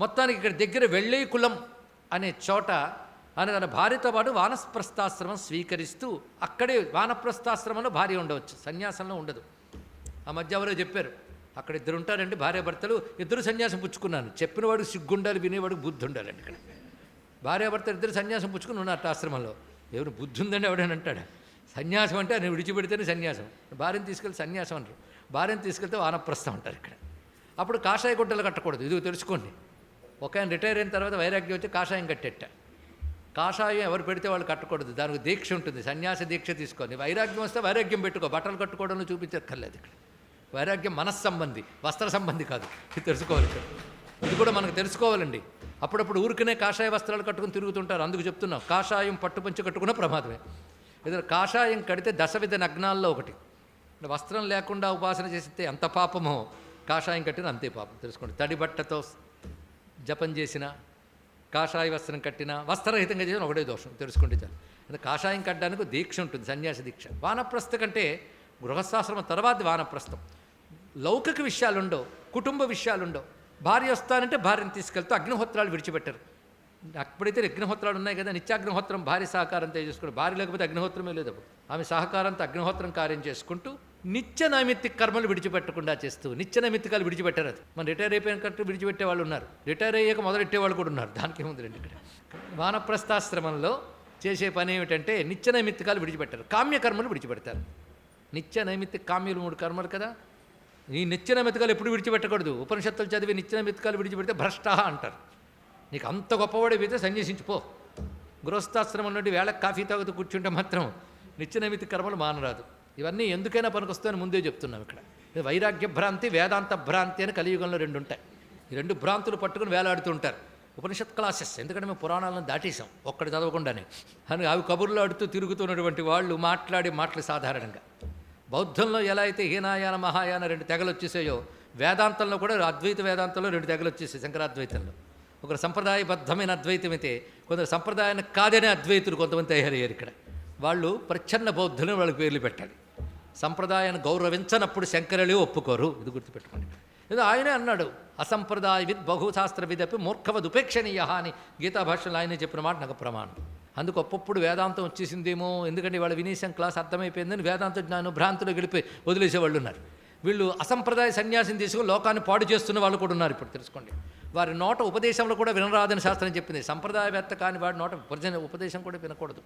మొత్తానికి ఇక్కడ దగ్గర వెళ్ళే కులం అనే చోట అని తన భార్యతో పాటు వానప్రస్థాశ్రమం స్వీకరిస్తూ అక్కడే వానప్రస్థాశ్రమంలో భార్య ఉండవచ్చు సన్యాసంలో ఉండదు. ఆ మధ్య ఎవరో చెప్పారు అక్కడ ఇద్దరు ఉంటారండి భార్యాభర్తలు ఇద్దరు సన్యాసం పుచ్చుకున్నాను. చెప్పినవాడు సిగ్గుండాలి వినేవాడు బుద్ధి ఉండాలండి ఇక్కడ. భార్యాభర్తలు ఇద్దరు సన్యాసం పుచ్చుకుని ఉన్నారు ఆశ్రమంలో. ఎవరు బుద్ధి ఉందండి ఎవడని అంటాడు. సన్యాసం అంటే ఆయన విడిచిపెడితేనే సన్యాసం. భార్యను తీసుకెళ్తే సన్యాసం అంటారు. భార్యను తీసుకెళ్తే వానప్రస్థం అంటారు ఇక్కడ. అప్పుడు కాషాయ గుడ్డలు కట్టకూడదు ఇది తెలుసుకోండి. ఒక ఆయన రిటైర్ అయిన తర్వాత వైరాగ్యం వచ్చి కాషాయం కట్టేట. కాషాయం ఎవరు పెడితే వాళ్ళు కట్టకూడదు. దానికి దీక్ష ఉంటుంది. సన్యాస దీక్ష తీసుకొని వైరాగ్యం వస్తే వైరాగ్యం పెట్టుకో. బట్టలు కట్టుకోవడంలో చూపించక్కర్లేదు ఇక్కడ. వైరాగ్యం మనస్సంబంధి వస్త్ర సంబంధి కాదు. ఇది తెలుసుకోవాలి ఇక్కడ. ఇది కూడా మనకు తెలుసుకోవాలండి. అప్పుడప్పుడు ఊరికనే కాషాయ వస్త్రాలు కట్టుకుని తిరుగుతుంటారు. అందుకు చెప్తున్నాం. కాషాయం పట్టుపంచి కట్టుకున్న ప్రమాదమే. ఏదైనా కాషాయం కడితే దశవిధ నగ్నాల్లో ఒకటి. వస్త్రం లేకుండా ఉపాసన చేస్తే ఎంత పాపమో కాషాయం కట్టిన అంతే పాపం. తెలుసుకోండి. తడి బట్టతో జపం చేసిన కాషాయ వస్త్రం కట్టిన వస్త్రరహితంగా చేసిన ఒకటే దోషం తెలుసుకుంటే చాలు. అంటే కాషాయం కట్టడానికి దీక్ష ఉంటుంది సన్యాస దీక్ష. వానప్రస్థ కంటే గృహస్థాశ్రమం తర్వాత వానప్రస్థం. లౌకిక విషయాలుండవు కుటుంబ విషయాలు ఉండవు. భార్య వస్తానంటే భార్యను తీసుకెళ్తూ అగ్నిహోత్రాలు విడిచిపెట్టరు. అప్పుడైతే అగ్నిహోత్రాలు ఉన్నాయి కదా నిత్యాగ్నిహోత్రం భార్య సహకారంతో చేసుకుంటూ భార్య లేకపోతే అగ్నిహోత్రమే లేదు ఆమె సహకారంతో అగ్నిహోత్రం కార్యం చేసుకుంటూ నిత్య నైమిత్తిక కర్మలు విడిచిపెట్టకుండా చేస్తూ నిత్య నైమిత్తికాలు విడిచిపెట్టారు అది. మన రిటైర్ అయిపోయిన కరెక్ట్ విడిచిపెట్టే వాళ్ళు ఉన్నారు. రిటైర్ అయ్యాక మొదలెట్టే వాళ్ళు కూడా ఉన్నారు. దానికి ఏముంది రెండు ఇక్కడ. వానప్రస్థాశ్రమంలో చేసే పని ఏమిటంటే నిత్య నైమిత్తికాలు విడిచిపెట్టారు. కామ్యకర్మలు విడిచిపెడతారు. నిత్య నైమిత్తిక కామ్యులు మూడు కర్మలు కదా? ఈ నిత్య నైమిత్తికాలు ఎప్పుడు విడిచిపెట్టకూడదు? ఉపనిషత్తులు చదివి నిత్య నైమిత్తికాలు విడిచిపెడితే భ్రష్ట అంటారు. నీకు అంత గొప్పవాడివైతే సన్యసించిపో గృహస్థాశ్రమం నుండి వేళకు కాఫీ తాగుతూ కూర్చుంటే మాత్రం నిత్య నైమిత్తిక కర్మలు మానరాదు. ఇవన్నీ ఎందుకైనా పనికొస్తాయని ముందే చెప్తున్నాం ఇక్కడ. వైరాగ్య భ్రాంతి వేదాంత భ్రాంతి అని కలియుగంలో రెండు ఉంటాయి. ఈ రెండు భ్రాంతులు పట్టుకుని వేలాడుతుంటారు ఉపనిషత్ క్లాసెస్ ఎందుకంటే మేము పురాణాలను దాటేసాం ఒక్కటి చదవకుండానే. అని అవి కబుర్లు ఆడుతూ తిరుగుతున్నటువంటి వాళ్ళు మాట్లాడే మాటలు సాధారణంగా. బౌద్ధంలో ఎలా అయితే హీనాయాన మహాయాన రెండు తెగలు వచ్చేసాయో వేదాంతంలో కూడా అద్వైత వేదాంతంలో రెండు తెగలు వచ్చేసాయి శంకరాద్వైతంలో. ఒకరు సంప్రదాయబద్ధమైన అద్వైతం అయితే కొందరు సంప్రదాయాన్ని కాదనే అద్వైతులు కొంతమంది తయారయ్యారు ఇక్కడ. వాళ్ళు ప్రచ్ఛన్న బౌద్ధులను వాళ్ళకి పేర్లు పెట్టాలి. సంప్రదాయాన్ని గౌరవించనప్పుడు శంకరులే ఒప్పుకోరు. ఇది గుర్తుపెట్టుకోండి. ఇది ఆయనే అన్నాడు అసంప్రదాయ విద్ బహుశాస్త్ర విదపి మూర్ఖవద్ ఉపేక్షణీయ అని గీతా భాషలో ఆయనే చెప్పిన మాట నాకు ప్రమాణం. అందుకు ఒప్పప్పుడు వేదాంతం వచ్చేసిందేమో ఎందుకంటే వాళ్ళ వినీసం క్లాస్ అర్థమైపోయిందని వేదాంత జ్ఞానం భ్రాంతులు గెలిపి వదిలేసే వాళ్ళు ఉన్నారు. వీళ్ళు అసంప్రదాయ సన్యాసిని తీసుకుని లోకాన్ని పాడు చేస్తున్న వాళ్ళు కూడా ఉన్నారు ఇప్పుడు తెలుసుకోండి. వారి నోట ఉపదేశంలో కూడా వినరాదని శాస్త్రం చెప్పింది. సంప్రదాయవేత్త కాని వాడి నోట ఉపదేశం కూడా వినకూడదు.